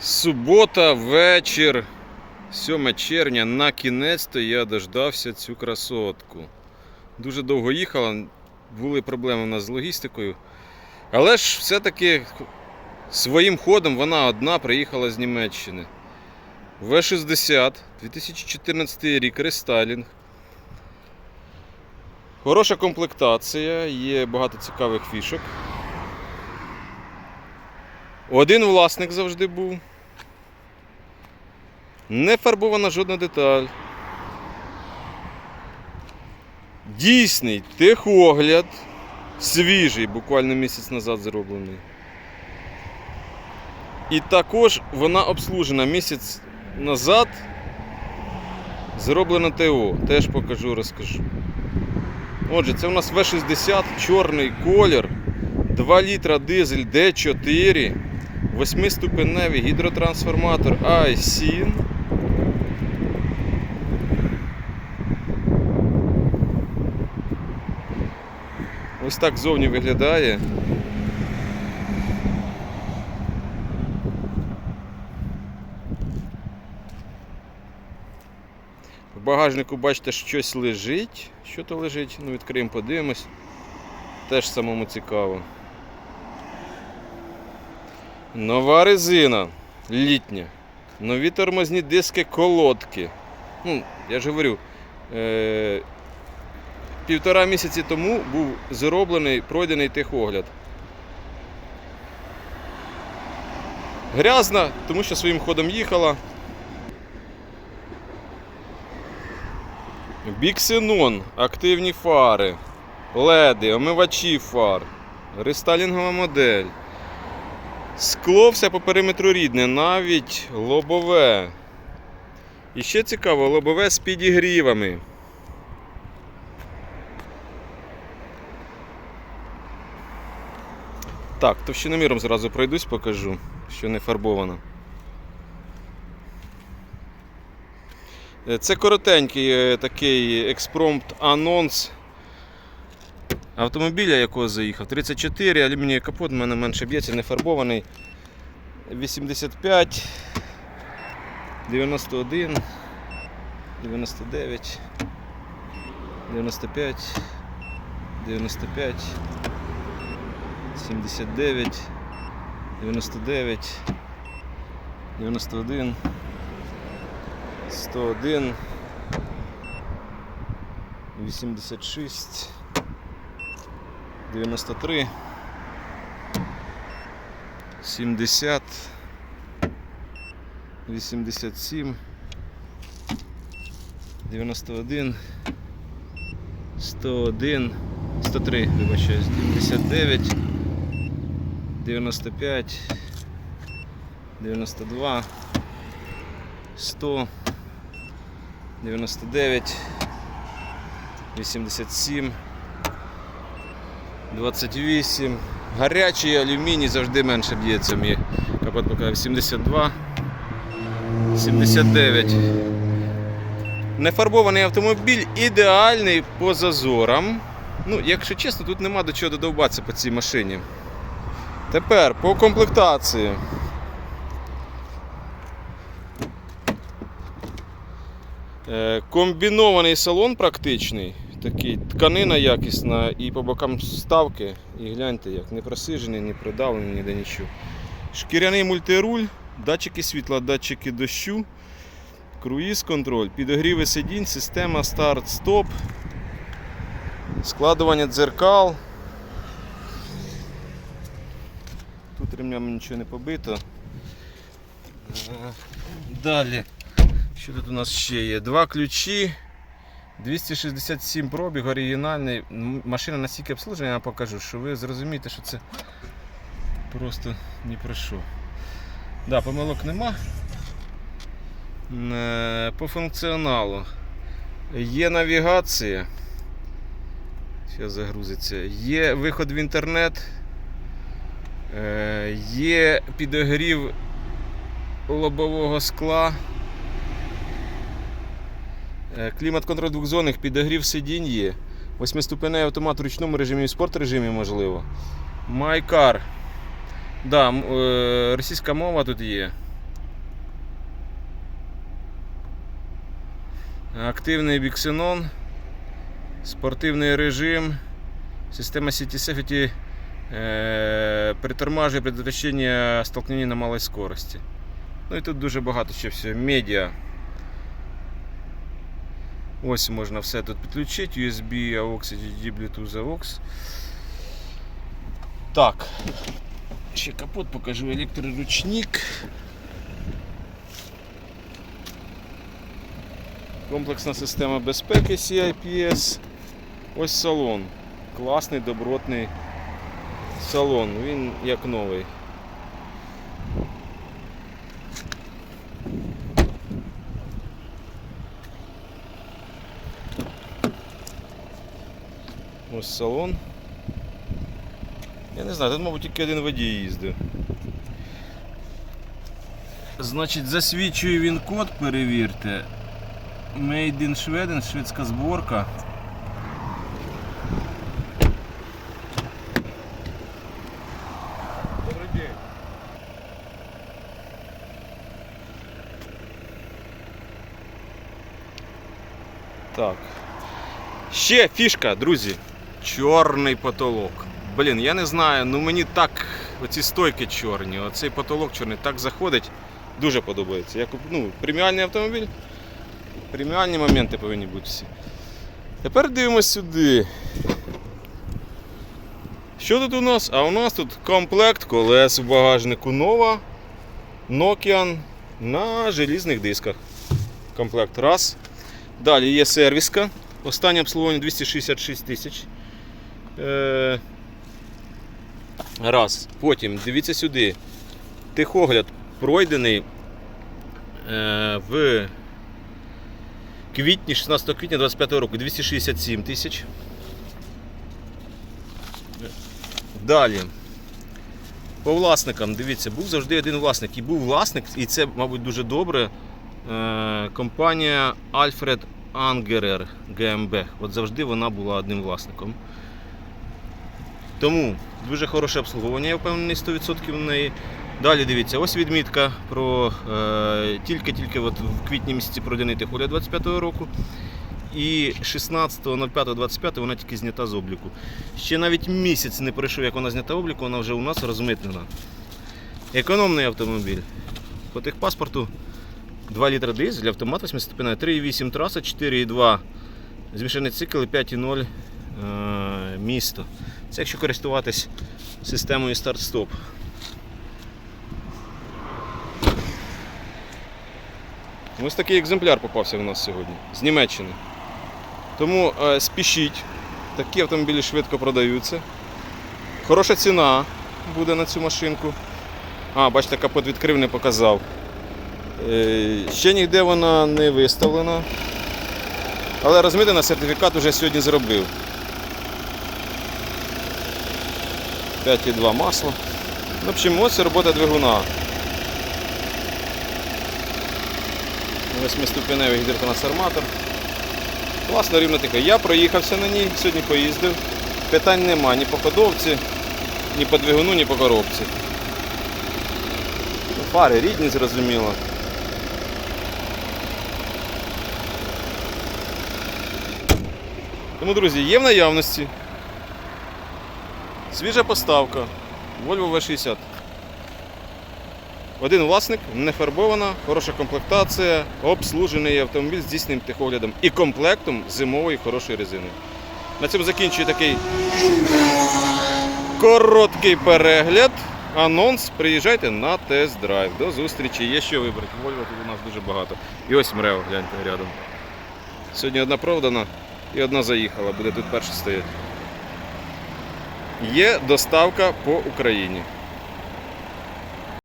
Субота, вечір, 7 червня. На кінець-то я дождався цю красотку. Дуже довго їхала, були проблеми у нас з логістикою. Але ж все-таки своїм ходом вона одна приїхала з Німеччини. В-60, 2014 рік, рестайлінг. Хороша комплектація, є багато цікавих фішок. Один власник завжди був. Не фарбована жодна деталь. Дійсний техогляд. Свіжий, буквально місяць назад зроблений. І також вона обслужена місяць назад. Зроблена ТО. Теж покажу, розкажу. Отже, це у нас В60, чорний колір, 2 літра дизель D4, 8-ступеневий гідротрансформатор iSyn. Ось так зовні виглядає. В багажнику бачите, щось лежить. Що то лежить? Ну, відкриємо, подивимось. Теж самому цікаво. Нова резина літня. Нові тормозні диски колодки. Ну, я ж говорю, е- півтора місяці тому був зроблений, пройдений техогляд. Грязна, тому що своїм ходом їхала. Біксенон, активні фари, леди, омивачі фар, рестайлінгова модель. Скло все по периметру рідне, навіть лобове. І ще цікаво, лобове з підігрівами. Так, товщиноміром зразу пройдусь, покажу, що не фарбовано. Е, Це коротенький е, такий експромт анонс автомобіля, якого заїхав. 34, алюмінієвий капот, в мене менше б'ється, не фарбований. 85, 91, 99, 95, 95, 79, 99, 91. 101, 86, 93, 70, 87, 91, 101, 103, вибачаюсь, 99, 95, 92, 100, 99, 87, 28. Гарячий алюміній завжди менше б'ється мій капот показав 72, 79. Нефарбований автомобіль ідеальний по зазорам. Ну, якщо чесно, тут нема до чого додовбатися по цій машині. Тепер по комплектації. Е, Комбінований салон практичний, такий тканина якісна і по бокам ставки. І гляньте, як не просижений, не придавлений, ніде нічого. Шкіряний мультируль, датчики світла, датчики дощу, круїз контроль, підогріви сидінь, система старт-стоп, складування дзеркал. Тут ремнями нічого не побито. Е, Далі. Що тут у нас ще є? Два ключі. 267 пробіг, оригінальний. Машина настільки обслужена, я покажу, що ви зрозумієте, що це просто ні про що. Да, помилок нема. Е, По функціоналу. Є навігація. Зараз загрузиться. Є виход в інтернет. Е, Є підогрів лобового скла. Е, Клімат-контроль двохзонних, підогрів сидінь є. Восьмиступенний автомат в ручному режимі і спорт режимі можливо. Майкар. Да, е, Російська мова тут є. Активний біксенон, спортивний режим, система Сіті е, притормажує предотвращення столкнення на малій скорості. Ну і тут дуже багато ще всього. Медіа. Ось можна все тут підключити. USB, AUX, HDD, Bluetooth, AUX. Так. Ще капот покажу, електроручник. Комплексна система безпеки CIPS. Ось салон. Класний, добротний салон. Він як новий. Ось салон. Я не знаю, тут, мабуть, тільки один водій їздив. Значить, засвідчує він код, перевірте. Made in Sweden, шведська зборка. Добрий день. Так. Ще фішка, друзі. Чорний потолок. Блін, я не знаю, ну мені так оці стойки чорні, оцей потолок чорний так заходить. Дуже подобається. Я куп... ну, преміальний автомобіль. Преміальні моменти повинні бути всі. Тепер дивимось сюди. Що тут у нас? А у нас тут комплект колес в багажнику нова Nokian на желізних дисках. Комплект раз. Далі є сервіска. Останнє обслуговування 266 тисяч. Е... Раз. Потім дивіться сюди. Тихогляд пройдений е... в квітні, 16 квітня 25 року 267 тисяч. Далі. По власникам, дивіться, був завжди один власник. І був власник, і це, мабуть, дуже добре. Е, компанія Alfred Angerer GmbH. От завжди вона була одним власником. Тому дуже хороше обслуговування, я впевнений 100% в неї. Далі дивіться, ось відмітка про е, тільки-тільки от в квітні місяці пройдений техоля 25-го року. І 16.05.25 вона тільки знята з обліку. Ще навіть місяць не пройшов, як вона знята обліку, вона вже у нас розмитнена. Економний автомобіль. По техпаспорту 2 літра дизель, автомат 8-ступеневий, 3,8 траса, 4,2 змішаний цикл і 5,0 е, місто. Це якщо користуватись системою старт-стоп. Ось такий екземпляр попався в нас сьогодні з Німеччини. Тому е, спішіть, такі автомобілі швидко продаються. Хороша ціна буде на цю машинку. А, бачите, капот відкрив, не показав. Е, ще ніде вона не виставлена. Але розмитнена сертифікат вже сьогодні зробив. 5,2 масло. В общем, ось робота двигуна. Восьмиступеневий гідротрансформатор. Класно рівно таке. Я проїхався на ній, сьогодні поїздив. Питань нема ні по ходовці, ні по двигуну, ні по коробці. Фари рідні, зрозуміло. Тому, друзі, є в наявності. Свіжа поставка. Volvo V60. Один власник, не фарбована, хороша комплектація, обслужений автомобіль з дійсним техоглядом і комплектом зимової хорошої резини. На цьому закінчую такий короткий перегляд. Анонс. Приїжджайте на тест-драйв. До зустрічі. Є що вибрати. Вольво тут у нас дуже багато. І ось мрео, гляньте рядом. Сьогодні одна продана і одна заїхала, буде тут перша стояти. Є доставка по Україні.